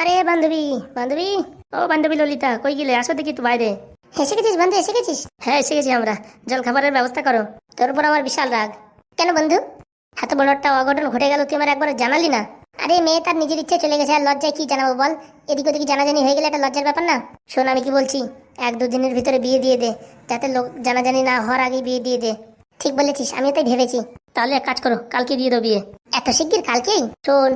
আরে বান্ধবী বান্ধবী। ও বান্ধবী ললিতা কই গেলে? আসো দেখি তো বাইরে। এসে গেছিস বন্ধু এসে গেছিস হ্যাঁ এসে গেছি আমরা। জল খাবারের ব্যবস্থা করো। তোর উপর আমার বিশাল রাগ। কেন বন্ধু? এত বড় একটা অঘটন ঘটে গেল তুই আমার একবার জানালি না? আরে মেয়ে তার নিজের ইচ্ছে চলে গেছে আর লজ্জায় কি জানাব বল? এদিক ওদিকে জানাজানি হয়ে গেলে একটা লজ্জার ব্যাপার না? শোন আমি কি বলছি? এক দু দিনের ভিতরে বিয়ে দিয়ে দে যাতে লোক জানাজানি না হওয়ার আগেই বিয়ে দিয়ে দে। ঠিক বলেছিস আমি তাই ভেবেছি। তাহলে এক কাজ করো কালকে দিয়ে দাও বিয়ে। এত শিগগির কালকেই? শোন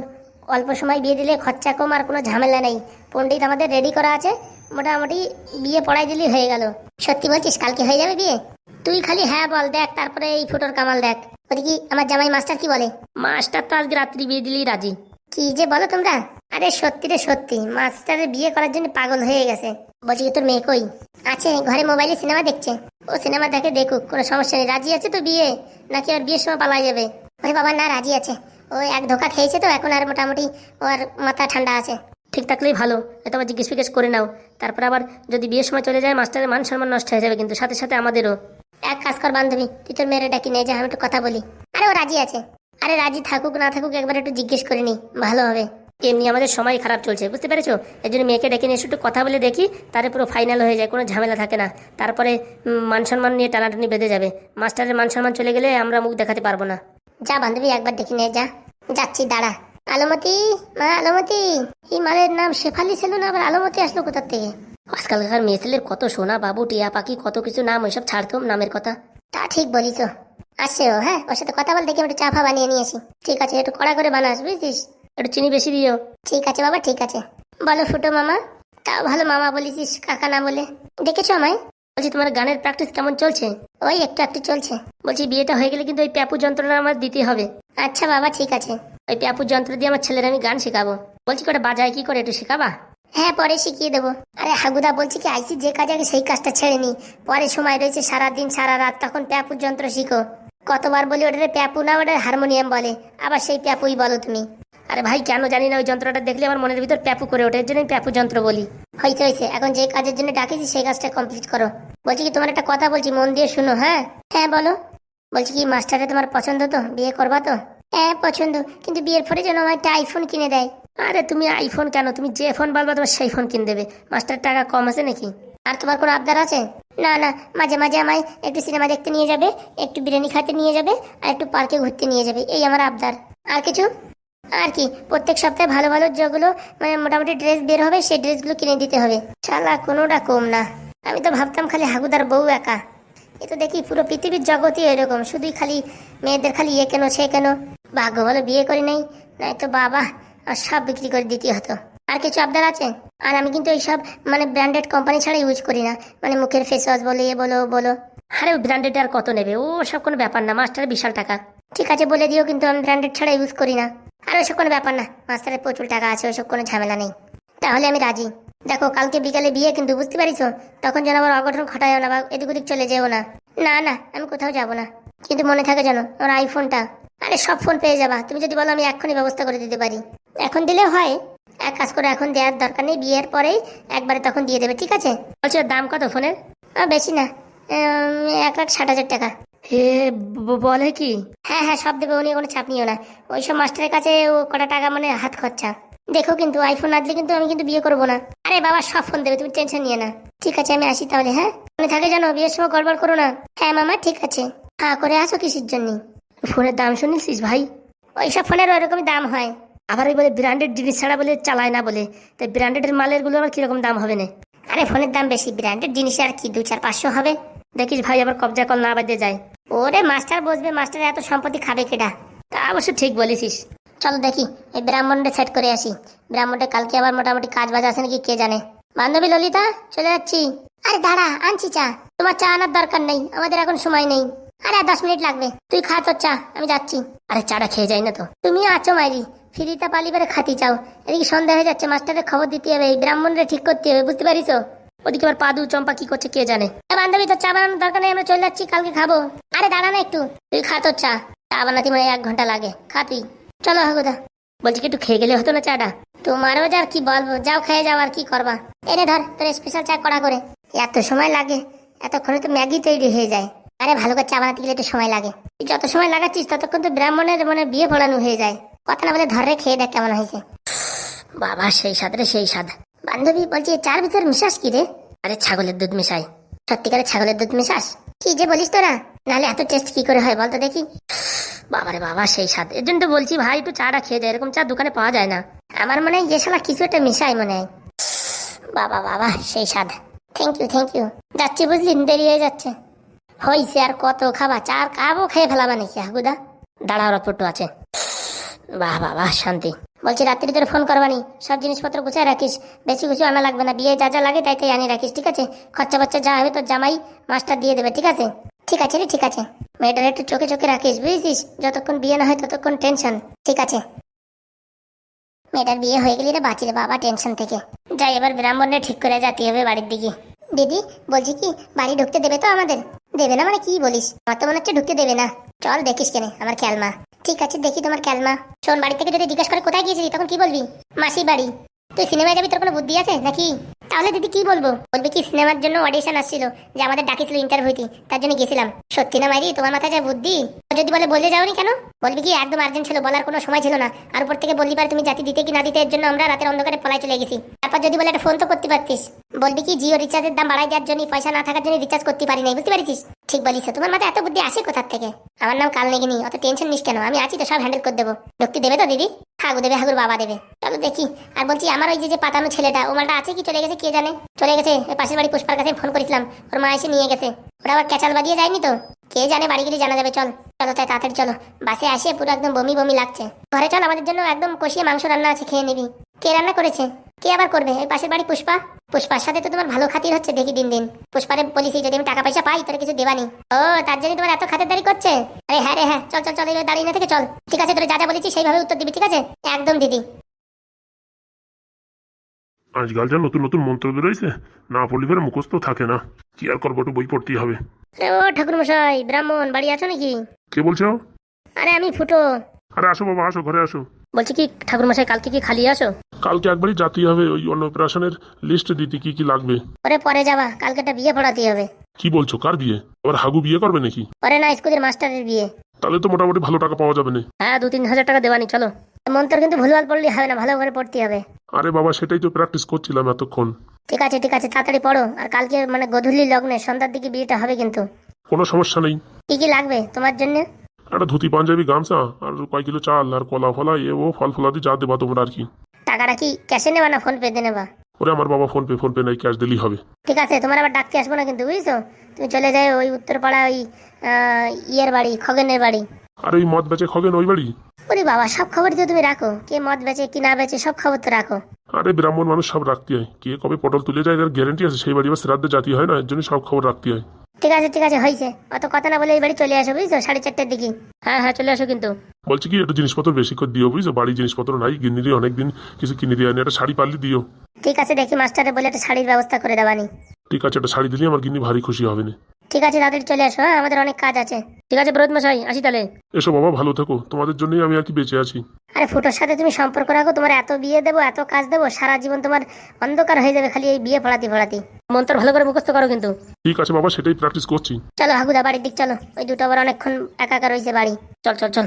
অল্প সময় বিয়ে দিলে খরচা কম আর কোনো ঝামেলা নেই। পণ্ডিত আমাদের রেডি করা আছে। মোটামুটি বিয়ে পড়াই দিলেই হয়ে গেল। সত্যি বলছিস কালকে হয়ে যাবে বিয়ে? তুই খালি হ্যাঁ বল দেখ তারপরে এই ফুটোর কামাল দেখ। ওদিকে আমার জামাই মাস্টার কি বলে? মাস্টার তো আজকে রাত্রি বিয়ে দিলেই রাজি। কি যে বলো তোমরা? আরে সত্যি রে সত্যি মাস্টারের বিয়ে করার জন্য পাগল হয়ে গেছে। বলছি তোর মেয়ে কই? আছে ঘরে মোবাইলে সিনেমা দেখছে। ও সিনেমা দেখে দেখুক কোনো সমস্যা নেই। রাজি আছে তো বিয়ে? নাকি আর বিয়ের সময় পালা যাবে? ওরে বাবা না রাজি আছে। ও এক ধোকা খেয়েছে তো এখন আর মোটামুটি ওর মাথা ঠান্ডা আছে। ঠিক থাকলেই ভালো এটা আবার জিজ্ঞেস ফিজ্ঞেস করে নাও। তারপর আবার যদি বিয়ের সময় চলে যায় মাস্টারের মান সম্মান নষ্ট হয়ে যাবে কিন্তু সাথে সাথে আমাদেরও। এক কাজ কর বান্ধবী তুই তোর মেয়ের ডাকি নিয়ে যা আমি একটু কথা বলি। আরে ও রাজি আছে। আরে রাজি থাকুক না থাকুক একবার একটু জিজ্ঞেস করে নি ভালো হবে। এমনি আমাদের সময় খারাপ চলছে বুঝতে পেরেছ? এই জন্য মেয়েকে ডেকে নিয়ে একটু কথা বলে দেখি তারে পুরো ফাইনাল হয়ে যায় কোনো ঝামেলা থাকে না। তারপরে মান সম্মান নিয়ে টানাটানি বেঁধে যাবে। মাস্টারের মান সম্মান চলে গেলে আমরা মুখ দেখাতে পারব না। যা বান্ধবী একবার দেখি নিয়ে যা। যাচ্ছি দাঁড়া। আলমতি মা আলমতি। এই মালের নাম শেফালি ছিল না আবার আলমতি আসলো কোথার থেকে? আজকালকার মেয়ে ছেলের কত সোনা বাবু টিয়া পাখি কত কিছু নাম ওইসব ছাড়তাম নামের কথা। তা ঠিক বলিস। আসছে ও হ্যাঁ ওর সাথে কথা বল দেখি একটু চা ফা বানিয়ে নিয়ে আসি। ঠিক আছে একটু কড়া করে বানাস বুঝছিস? একটু চিনি বেশি দিও। ঠিক আছে বাবা ঠিক আছে। বলো ফুটো মামা। তাও ভালো মামা বলিস কাকা না বলে। ডেকেছো আমায়? বলছি, তোমার গানের প্র্যাকটিস কেমন চলছে? ওই একটু একটু চলছে। বলছি, বিয়েটা হয়ে গেলে কিন্তু ওই প্যাপু যন্ত্রটা আমার দিতে হবে। আচ্ছা বাবা, ঠিক আছে। ওই প্যাপু যন্ত্র দিয়ে আমার ছেলের আমি গান শেখাবো। বলছি কটা বাজায় কি করে একটু শেখাবা? হ্যাঁ পরে শিখিয়ে দেবো। আরে হাগুদা, বলছি কি, আইসি যে কাজ আগে সেই কাজটা ছেড়ে নি। পরে সময় রয়েছে সারা দিন সারা রাত তখন প্যাপুর যন্ত্র শিখো। কতবার বলি, ওটারে প্যাপু না ওটা হারমোনিয়াম বলে। আবার সেই প্যাপুই বলো তুমি। আরে ভাই কেন জানি না ওই যন্ত্রটা দেখলে আমার মনের ভিতর প্যাপু করে ওঠে এর জন্য আমি প্যাপু যন্ত্র বলি। হয়েছে হয়েছে। এখন যে কাজের জন্য ডাকেছি সেই কাজটা কমপ্লিট করো। বলছি কি তোমার একটা কথা বলছি মন দিয়ে শুনো হ্যাঁ? হ্যাঁ বলো। বলছি কি মাস্টারে তোমার পছন্দ তো? বিয়ে করবা তো? হ্যাঁ পছন্দ। কিন্তু বিয়ের পরে যেন আমার একটা আইফোন কিনে দেয়। আরে তুমি আইফোন কেন? তুমি যে ফোন বলবা তোমার সেই ফোন কিনে দেবে। মাস্টার টাকা কম আছে নাকি? আর তোমার কোনো আবদার আছে? না না। মাঝে মাঝে আমায় একটু সিনেমা দেখতে নিয়ে যাবে একটু বিরিয়ানি খাতে নিয়ে যাবে আর একটু পার্কে ঘুরতে নিয়ে যাবে। এই আমার আবদার। আর কিছু? আর কি, প্রত্যেক সপ্তাহে ভালো ভালো যেগুলো মানে মোটামুটি ড্রেস বের হবে, সেই ড্রেসগুলো কিনে দিতে হবে। শালা, কোনোটা কম না। আমি তো ভাবতাম খালি হাগুদার বউ একা। এ তো দেখি পুরো পৃথিবীর জগতই এরকম, শুধুই খালি মেয়েদের খালি ইয়ে কেন, সে কেন? ভাগ্য ভালো বিয়ে করি নাই নাই তো বাবা, আর সব বিক্রি করে দিতে হতো। আর কিছু আবদার আছে? আর আমি কিন্তু এইসব মানে ব্র্যান্ডেড কোম্পানি ছাড়া ইউজ করি না। মানে মুখের ফেস ওয়াশ বলে এ বলো বলো। আরে ব্র্যান্ডেড আর কত নেবে? ও সব কোনো ব্যাপার না, মাস্টার বিশাল টাকা। ঠিক আছে, বলে দিও, কিন্তু আমি ব্র্যান্ডেড ছাড়া ইউজ করি না। আর ওইসব কোনো ব্যাপার না, মাস্টারের প্রচুর টাকা আছে ওইসব কোনো ঝামেলা নেই। তাহলে আমি রাজি। দেখো, কালকে বিকালে বিয়ে, কিন্তু বুঝতে পারিছো? তখন যেন আবার অঘটন ঘটায় না বা এদিক ওদিক চলে যেও না। না না, আমি কোথাও যাব না। কিন্তু মনে থাকে জানো আমার আইফোনটা আরে, সব ফোন পেয়ে যাবা। তুমি যদি বলো আমি এখনই ব্যবস্থা করে দিতে পারি। এখন দিলে হয়। এক কাজ করে, এখন দেওয়ার দরকার নেই। বিয়ের পরেই একবারে তখন দিয়ে দেবে, ঠিক আছে? বলছি দাম কত ফোনের বেশি না। এক লাখ ষাট হাজার টাকা। হে বলে কি? হ্যাঁ হ্যাঁ সব দেবে, উনি কোনো চাপ নিও না। ওই সব মাস্টারের কাছে ও কটা টাকা মানে হাত খরচা। দেখো কিন্তু আইফোন না দিলে কিন্তু আমি কিন্তু বিয়ে করব না। আরে বাবা, সব ফোন দেবে, তুমি টেনশন নিয়ে না। ঠিক আছে, আমি আসি তাহলে হ্যাঁ? মনে থাকে জানো বিয়ের সময় গড়বড় করো না। হ্যাঁ মামা, ঠিক আছে। হ্যাঁ করে আসো কিসের জন্য? ফোনের দাম শুনেছিস ভাই? ওইসব ফোনের ওইরকমই দাম হয়। আবার ওই বলে ব্র্যান্ডেড জিনিস ছাড়া বলে চালায় না বলে। তাই ব্র্যান্ডেডের মালেরগুলো আবার কীরকম দাম হবে না? আরে ফোনের দাম বেশি ব্র্যান্ডেড জিনিস আর কি, দু চার, পাঁচশো হবে। দেখিস ভাই, আবার কবজা কল না বাদে যায়। ওরে মাস্টার বসবে, মাস্টার এত সম্পত্তি খাবে কেডা? তা অবশ্য ঠিক বলেছিস। চলো দেখি, এই ব্রাহ্মণটা সেট করে আসি। ব্রাহ্মণটা কালকে আবার মোটামুটি কাজ বাজ আছে নাকি কে জানে। বান্ধবী ললিতা, চলে যাচ্ছি। আরে দাঁড়া, আনছি চা। তোমার চা আনার দরকার নেই, আমাদের এখন সময় নেই। আরে আর দশ মিনিট লাগবে, তুই খা তোর চা, আমি যাচ্ছি। আরে চাটা খেয়ে যাই না তো। তুমি আছো মাইরি, ফিরিতা পালিবারে খাতি চাও। এদিকে সন্ধ্যা হয়ে যাচ্ছে, মাস্টারের খবর দিতে হবে, এই ব্রাহ্মণরে ঠিক করতে হবে, বুঝতে পারিস ওদিকে আবার পাদু চম্পা কি করছে কে জানে? বান্ধবী, তোর চা বানানোর দরকার নেই, আমরা চলে যাচ্ছি, কালকে খাব। আরে দাঁড়া না একটু, তুই খা তোর চা। চা বানাতে মানে এক ঘণ্টা লাগে। খা তুই। চলো হাগুদা বলছি কি, একটু খেয়ে গেলে হতো না চাটা? তোমারও যার কি বলব, যাও খেয়ে যাও আর কি করবা। এনে ধর, তোর স্পেশাল চা কড়া করে। এত সময় লাগে, এতক্ষণে তো ম্যাগি তৈরি হয়ে যায়। আরে ভালো করে চা বানাতে গেলে একটু সময় লাগে। তুই যত সময় লাগাচ্ছিস, ততক্ষণ তো ব্রাহ্মণের মানে বিয়ে পড়ানো হয়ে যায়। কথা না বলে ধরে খেয়ে দেখ কেমন হয়েছে। বাবা, সেই স্বাদ রে, সেই স্বাদ। বান্ধবী বলছি চার ভিতর মিশাস কি রে? আরে ছাগলের দুধ মিশাই। সত্যিকারে ছাগলের দুধ মিশাস? কি যে বলিস তোরা? নাহলে এত টেস্ট কি করে হয় বলতো দেখি। বাবারে বাবা, সেই স্বাদ। এর জন্য তো বলছি ভাই, একটু চাটা খেয়ে যায় এরকম চা দোকানে পাওয়া যায় না। আমার মনে হয় যে শালা কিছু একটা মিশাই মনে হয়। বাবা বাবা, সেই স্বাদ। থ্যাংক ইউ থ্যাংক ইউ যাচ্ছি বুঝলি, দেরি হয়ে যাচ্ছে। হইছে আর কত খাবা? চার কাপও খেয়ে ফেলাবা নাকি হাগুদা দাঁড়াও রপটু আছে। বাহ বাহ বাহ, শান্তি। বলছি রাত্রি তোর ফোন করবানি। সব জিনিসপত্র গুছিয়ে রাখিস। বেশি কিছু আনা লাগবে না। বিয়ে যা যা লাগে তাই তাই আনি রাখিস, ঠিক আছে? খরচা বাচ্চা যা হবে তোর জামাই মাস্টার দিয়ে দেবে, ঠিক আছে? ঠিক আছে রে, ঠিক আছে। মেয়েটার একটু চোখে চোখে রাখিস, বুঝেছিস? যতক্ষণ বিয়ে না হয় ততক্ষণ টেনশন ঠিক আছে? মেয়েটার বিয়ে হয়ে গেলে রে বাঁচি রে বাবা টেনশন থেকে। যাই, এবার ব্রাহ্মণে ঠিক করে যাতে হবে বাড়ির দিকে। দিদি, বলছি কি, বাড়ি ঢুকতে দেবে তো আমাদের? দেবে না মানে কি বলিস? আমার তো মনে হচ্ছে ঢুকতে দেবে না। চল দেখিস কেনে, আমার ক্যালমা ঠিক আছে, দেখি তোমার ক্যালমা। শোন, বাড়ি থেকে যদি জিজ্ঞাসা করে কোথায় গিয়েছিলি, তখন কি বলবি? মাসি বাড়ি। তুই সিনেমায় যাবি, তোর কোনো বুদ্ধি আছে নাকি? তাহলে দিদি কি বলব? বলবি কি, সিনেমার জন্য অডিশন আসছিল, যে আমাদের ডাকিছিল ইন্টারভিউতে তার জন্য গেছিলাম সত্যি না মাইরি, তোমার মাথায় যা বুদ্ধি? যদি বলে বলে যাওনি কেন? বলবি কি, একদম আর্জেন্ট ছিল, বলার কোনো সময় ছিল না। আর উপর থেকে বললি পারে তুমি জাতি দিতে কি না দিতে, এর জন্য আমরা রাতের অন্ধকারে পলাই চলে গেছি। তারপর যদি বলে একটা ফোন তো করতে পারতিস। বলবি কি, জিও রিচার্জের দাম বাড়াই দেওয়ার জন্য পয়সা না থাকার জন্য রিচার্জ করতে পারি নাই, বুঝতে পারিস ঠিক বলিস তোমার মাথায় এত বুদ্ধি আসে কোথার থেকে? আমার নাম কাল নেগিনি, অত টেনশন নিস কেন? আমি আছি তো, সব হ্যান্ডেল করে দেবো। ঢুকতে দেবে তো, দিদি? হাগু দেবে, হাগুর বাবা দেবে। চলো দেখি। আর বলছি, আমার ওই যে পাতানো ছেলেটা ও মালটা আছে কি, চলে গেছে কে জানে? চলে গেছে পাশের বাড়ি পুষ্পার কাছে ফোন করেছিলাম। ওর মা এসে নিয়ে গেছে। ওরা আবার ক্যাচাল বাদিয়ে যায়নি তো? কে জানে, বাড়ি গেলে জানা যাবে, চল। চলো তাই, তাড়াতাড়ি চলো। বাসে আসে, পুরো একদম বমি বমি লাগছে। ঘরে চল, আমাদের জন্য একদম কষিয়ে মাংস রান্না আছে, খেয়ে নিবি। কে রান্না করেছে? কে আবার করবে? ওই পাশের বাড়ি পুষ্পা? পুষ্পার সাথে তো তোমার ভালো খাতির হচ্ছে দেখি দিন দিন। পুষ্পারে বলিসি যদি আমি টাকা পয়সা পাই তাহলে কিছু দেবানি ও তার জন্য তোমার এত খাতিরদারি করছে? আরে হ্যাঁ রে হ্যাঁ চল চল চল দাঁড়িয়ে না থেকে চল। ঠিক আছে তোর যা যা বলেছি সেইভাবে উত্তর দিবি ঠিক আছে? একদম দিদি। আজকাল যা নতুন নতুন মন্ত্র বেরোইছে না পড়লে ফের মুখস্থ থাকে না। কি আর করব একটু বই পড়তেই হবে। ও ঠাকুর মশাই ব্রাহ্মণ বাড়ি আছো নাকি? কে বলছো? আরে আমি ফুটো। আরে আসো বাবা আসো ঘরে আসো। বলছি কি ঠাকুর মশাই কালকে কি খালি আসো কালকে একবারই জাতি হবে ওই অন্নপ্রাশনের লিস্ট দিতে কি কি লাগবে। পরে পরে যাবা কালকে একটা বিয়ে পড়াতে হবে। কি বলছো কার বিয়ে? আবার হাগু বিয়ে করবে নাকি? পরে না স্কুলের মাস্টারের বিয়ে। তাহলে তো মোটামুটি ভালো টাকা পাওয়া যাবে না। হ্যাঁ দু তিন হাজার টাকা দেবানি চলো। মন্ত্র কিন্তু ভুলভাল পড়লে হবে না ভালো করে পড়তে হবে। আরে বাবা সেটাই তো প্র্যাকটিস করছিলাম এতক্ষণ। ঠিক আছে ঠিক আছে তাড়াতাড়ি পড়ো। আর কালকে মানে গধূলি লগ্নে সন্ধ্যার দিকে বিয়েটা হবে কিন্তু। কোনো সমস্যা নেই। কি কি লাগবে তোমার জন্য? একটা ধুতি পাঞ্জাবি গামছা আর কয় কিলো চাল আর কলা ফলা এ ও ফল ফলাদি যা দেবা তোমরা আর কি। টাকাটা কি ক্যাশে নেবা না ফোন পে দিয়ে নেবা? ওরে আমার বাবা ফোন পে ফোন পে নাই ক্যাশ দিলেই হবে। ঠিক আছে তোমার আবার ডাকতে আসব না কিন্তু বুঝছ? তুমি চলে যাও ওই উত্তরপাড়া ওই ইয়ের বাড়ি খগেনের বাড়ি। আর ওই মদ বেচে খগেন ওই বাড়ি? ওরে বাবা সব খবর তো তুমি রাখো। কে মদ বেচে কি না বেচে সব খবর তো রাখো। আরে ব্রাহ্মণ মানুষ সব রাখতে হয়। কে কবে পটল তুলে যায় তার গ্যারেন্টি আছে? সেই বাড়ি বা শ্রাদ্ধে জাতি হয় না এর জন্য সব খবর রাখতে হয়। ঠিক আছে ঠিক আছে হয়েছে। অত কথা না বলে এই বাড়ি চলে আসো বুঝছ? সাড়ে চারটের দিকে। হ্যাঁ হ্যাঁ চলে আসো কিন্তু। বলছি কি একটু জিনিসপত্র বেশি করে দিও বুঝছ? বাড়ি জিনিসপত্র নাই গিন্নিরি অনেকদিন কিছু কিনে দিয়ে আনি একটা শাড়ি পারলে দিও। ঠিক আছে দেখি মাস্টারে বলে একটা শাড়ির ব্যবস্থা করে দেবানি ঠিক আছে একটা শাড়ি দিলে আমার গিন্নি ভারী খুশি হবে না। ঠিক আছে তাড়াতাড়ি চলে আসো হ্যাঁ আমাদের অনেক কাজ আছে। ঠিক আছে ব্রত মশাই আসি তাহলে। এসো বাবা ভালো থেকো। তোমাদের জন্যই আমি আর কি বেঁচে আছি। আরে ফুটোর সাথে তুমি সম্পর্ক রাখো তোমার এত বিয়ে দেবো এত কাজ দেবো সারা জীবন তোমার অন্ধকার হয়ে যাবে খালি এই বিয়ে পড়াতে পড়াতে মন্ত্র ভালো করে মুখস্থ করো কিন্তু। ঠিক আছে বাবা সেটাই প্র্যাকটিস করছি। চলো হাগুদা বাড়ির দিক চলো। ওই দুটো আবার অনেকক্ষণ একা একা রয়েছে বাড়ি। চল চল চল।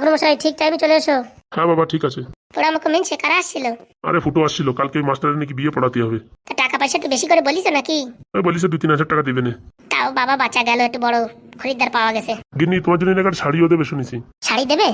ঠাকুর মশাই ঠিক টাইমে চলে এসো। হ্যাঁ বাবা ঠিক আছে। তোরা আমাকে মিনছে কারা আসছিল? আরে ফুটো আসছিল কালকে ওই মাস্টারের নাকি বিয়ে পড়াতে হবে। তা টাকা পয়সা একটু বেশি করে বলিস নাকি? ওই বলিস দু তিন হাজার টাকা দিবে না। তাও বাবা বাচ্চা গেল একটু বড়। খরিদ্দার পাওয়া গেছে। গিন্নি তোমার জন্য একটা শাড়িও দেবে শুনেছি। শাড়ি দেবে?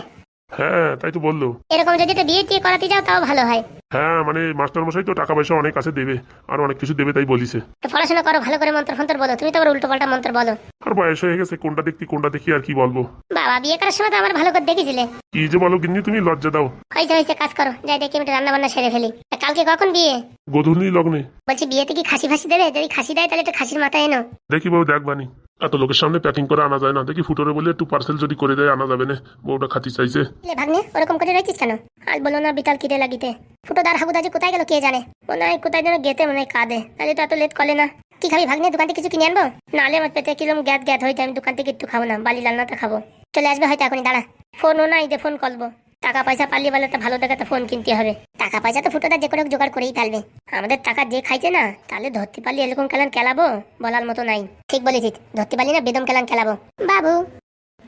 হ্যাঁ তাই তো বলল। এরকম যদি একটা বিয়ে টিয়ে করাতে যাও তাও ভালো হয়। হ্যাঁ মানে মাস্টার মশাই তো টাকা পয়সা অনেক আছে দেবে আর অনেক কিছু দেবে তাই বলিছে। তো পড়াশোনা করো ভালো করে মন্ত্র ফন্ত্র বলো তুমি তো আবার উল্টো পাল্টা মন্ত্র বলো। আর বয়স হয়ে গেছে কোনটা দেখতি কোনটা দেখি আর কি বলব? বাবা বিয়ে করার সময় তো আমার ভালো করে দেখেছিলে। কি যে বলো গিন্নি তুমি লজ্জা দাও। হয়েছে হয়েছে কাজ করো যাই দেখি আমি রান্না বান্না সেরে ফেলি। কালকে কখন বিয়ে? গধূলি লগ্নে। বলছি বিয়েতে কি খাসি ফাসি দেবে? যদি খাসি দেয় তাহলে একটু খাসির মাথা এনো। দেখি বউ দেখবানি এত লোকের সামনে প্যাকিং করে আনা যায় না। দেখি ফুটোরে বলে একটু পার্সেল যদি করে দেয় আনা যাবে না। বউটা খাতি চাইছে। লে ভাগ্নে ওরকম করে রয়েছিস কেন? আজ বলো না বিকাল কিরে লাগিতে। ফুটো দার হাবুদা যে কোথায় গেল কে জানে? মনে হয় কোথায় যেন গেতে মনে হয় কাঁদে। তাহলে তো এত লেট করলে না। কি খাবি ভাগ্নে দোকান থেকে কিছু কিনে আনব? নাহলে আমার পেটে কিরম গ্যাত গ্যাত হয়েছে আমি দোকান থেকে একটু খাব না বালি রান্নাটা খাব। চলে আসবে হয়তো এখনই দাঁড়া। ফোনও নাই যে ফোন করব টাকা পয়সা পারলে বলে তো ভালো দেখাতে ফোন কিনতে হবে। টাকা পয়সা তো ফুটোটা যে করে জোগাড় করেই ফেলবে। আমাদের টাকা যে খাইছে না, তাহলে ধরতে পারলে এরকম খেলান খেলাবো বলার মতো নাই। ঠিক বলেছিস, ধরতে পারলি না বেদম খেলান খেলাবো বাবু,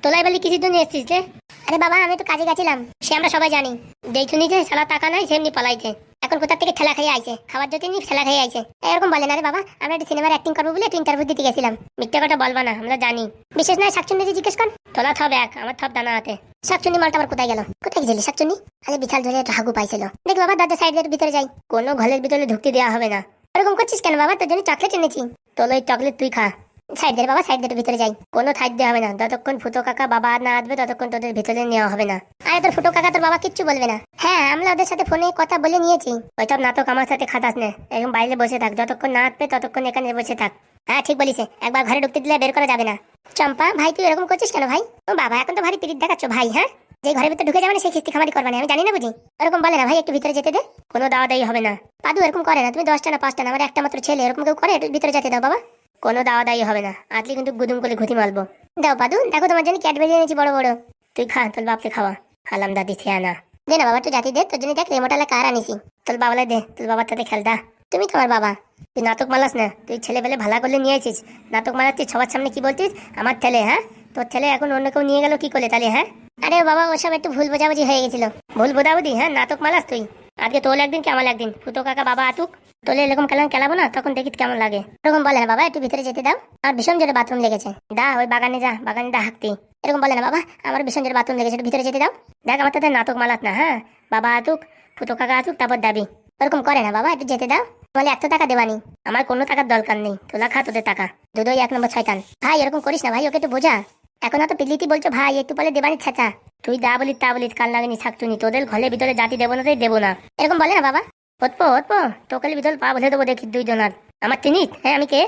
তোলাই বলি কিছুর জন্য এসছিস রে? আরে বাবা, আমি তো কাজে গেছিলাম, সে আমরা সবাই জানি। দেখুনি যে সারা টাকা নাই, সেমনি পলাইছে। এখন কোথা থেকে ঠেলা খেয়ে আইছে? খাবার জন্য ঠেলা খেয়ে আইছে। এরকম বলেন আরে বাবা, আমরা একটা সিনেমার অ্যাক্টিং করব বলে একটা ইন্টারভিউ দিতে গেছিলাম। মিথ্যে কথা বলবা না, আমরা জানি। বিশেষ নয়, শাকচুন্নি যে জিজ্ঞেস কর। তোলা থব এক, আমার থব দানা হাতে। শাকচুন্নি মালটা আবার কোথায় গেল? কোথায় গেছিলি শাকচুন্নি? আরে বিশাল ধরে একটা হাগু পাইছিল। দেখ বাবা, দরজা সাইডের ভিতরে যাই। কোনো ঘরের ভিতরে ঢুকতে দেওয়া হবে না। এরকম করছিস কেন বাবা? তোর জন্য চকলেট এনেছি। তোর ওই চকলেট তুই খা। সাইড বাবা সাইড দিয়ে ভিতরে যাই। কোনো দেওয়া হবে না। যতক্ষণ ফুটো কাকা বাবা না আসবে, ততক্ষণ তোদের ভিতরে নেওয়া হবে না। আরে তোর ফুটো কাকা তোর বাবা কিচ্ছু বলবে না। হ্যাঁ আমরা ওদের সাথে ফোনে কথা বলে নিয়েছি। ওইসব নাটক আমার সাথে খাটাস না। এরকম বাইরে বসে থাক। যতক্ষণ না আসবে, ততক্ষণ এখানে বসে থাক। হ্যাঁ ঠিক বলিস। একবার ঘরে ঢুকতে দিলে বের করা যাবে না। চম্পা, ভাই, তুই এরকম করছিস কেন, ভাই? ও বাবা, এখন তো ভারী পিরিত দেখাচ্ছ, ভাই হ্যাঁ? যে ঘরের ভিতরে ঢুকে যাবে না সেই কিস্তি খামারি করবে না। আমি জানি না বুঝি। এরকম বলে না, ভাই, একটু ভিতরে যেতে দে। কোনো দাওয়া দায়ী হবে না। পাদু এরকম করে না। তুমি দশটা না পাঁচটা না? আমার একটা মাত্র ছেলে। এরকম কেউ করে? একটু ভিতরে যেতে দাও, বাবা। কোনো দাওয়া দায়ী হবে না। আজকে কিন্তু গুদুম করে ঘুতি মারবো। দাও পাদু, দেখো তোমার জন্য ক্যাট ক্যাডবেরি এনেছি বড় বড়। তুই খা, তোর বাপকে খাওয়া। হালাম দাদি খেয়া না। দে না বাবা তুই জাতি দে, তোর জন্য দেখ রেমোটালা কার আনিছি। তোর বাবালে দে, তোর বাবার সাথে খেলতা তুমি তোমার বাবা। তুই নাটক মালাস না, তুই ছেলে পেলে ভালো করলে নিয়ে আসিস। নাটক মালাচ্ছিস সবার সামনে কি বলছিস? আমার ছেলে হ্যাঁ? তোর ছেলে এখন অন্য কেউ নিয়ে গেল, কি করলে তাহলে হ্যাঁ? আরে বাবা, ওসব একটু ভুল বোঝাবুঝি হয়ে গেছিল। ভুল বোঝাবুঝি হ্যাঁ? নাটক মালাস তুই। আজকে তোর একদিন কি আমার একদিন? ফুটো কাকা, বাবা আতুক, তোলে এরকম খেলাম খেলাবো না? তখন দেখি কেমন লাগে। এরকম বলে না বাবা, একটু ভিতরে যেতে দাও। আর ভীষণ জোরে বাথরুম লেগেছে। দা, ওই বাগানে যা, বাগানে দা হাঁকতি। এরকম বলে না বাবা, আমার ভীষণ জোরে বাথরুম লেগেছে, একটু ভিতরে যেতে দাও। দেখ, আমার তাদের নাটক মালাত না হ্যাঁ? বাবা আতুক, ফুটো কাকা আতুক, তারপর দাবি। ওরকম করে না বাবা, একটু যেতে দাও। বলে, এত টাকা দেওয়ানি আমার কোনো টাকার দরকার নেই। তোলা খা তোদের টাকা। দুটোই এক নম্বর ছয়তান ভাই, এরকম করিস না ভাই, ওকে একটু বোঝা। এখন তো পিলিতি বলছো, ভাই, একটু বলে দেবানি ছাচা তুই দা বলি তা বলি কাল লাগেনি থাকতুনি তোদের ঘরের ভিতরে জাতি দেবো না, তাই দেবো না। এরকম বলে না বাবা? হতপো হতপো তোকালি ভিতরে পা বলে দেবো দেখি দুইজনার আমার চিনিস? হ্যাঁ আমি কে?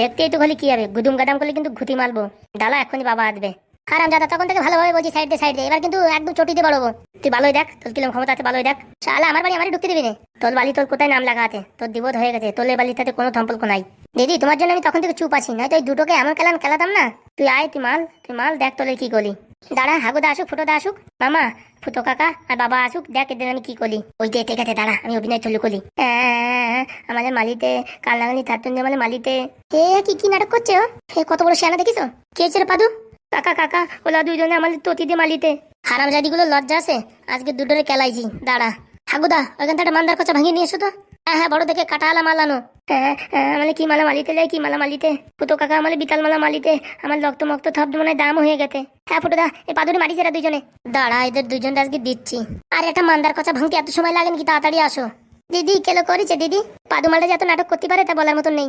দেখতে তো হলে কি হবে। গুদুম গাদাম করলে কিন্তু ঘুটি মারবো। ডালা এখনই বাবা আসবে। হারাম দাদা তখন থেকে ভালোভাবে বলছি সাইড দিয়ে সাইড দিয়ে এবার কিন্তু একদম চটিতে বাড়বো। তুই ভালোই দেখ, তোর কিরম ক্ষমতা আছে, ভালোই দেখ। শালা, আমার বাড়ি আমার ঢুকতে দিবি না। তোর বালি তোর কোথায় নাম লাগাতে তোর দিবোধ হয়ে গেছে। তোর বালির সাথে কোনো সম্পর্ক নাই। দিদি, তোমার জন্য আমি তখন থেকে চুপ আছি। নয়তো এই দুটোকে এমন খেলাম খেলাতাম না। তুই আয়, তুই মাল তুই মাল, দেখ তোলে কি করি। দাঁড়া হাগুদা আসুক ফুটোদা আসুক। মামা ফুটো কাকা আর বাবা আসুক দেখ এদের আমি কি করি। ওই যে ঠিক দাঁড়া আমি অভিনয় চলু করি। হ্যাঁ, আমাদের মালিতে কাল লাগানি থার্টন আমাদের মালিতে। হে কি কি নাটক করছে হে কত বড় শিয়ানা দেখিস কে হচ্ছে রে পাদু? কাকা কাকা ওলা দুইজনে আমাদের ততি দিয়ে মালিতে। হারামগুলো লজ্জা আছে আজকে দুটোরে কেলাইছি দাঁড়া। হাগুদা ওইখান থেকে মান্দার কচা ভাঙিয়ে নিয়ে এসো তো। হ্যাঁ হ্যাঁ বড় দেখে কাটা আলা মালানো হ্যাঁ হ্যাঁ মানে কি মালা মালিতে যাই কি মালা মালিতে ফুটো কাকা আমার বিতাল মালা মালিতে আমার রক্ত মক্ত থাপ মানে দাম হয়ে গেছে। হ্যাঁ ফুটো দা এই পাদুরি মারিছে এরা দুজনে দাঁড়া, এদের দুজনটা আজকে দিচ্ছি। আর, একটা মান্দার কথা ভাঙতে এত সময় লাগে নাকি? তাড়াতাড়ি আসো। দিদি, কেলো করেছে দিদি? পাদু মালটা যে এত নাটক করতে পারে তা বলার মতন নেই।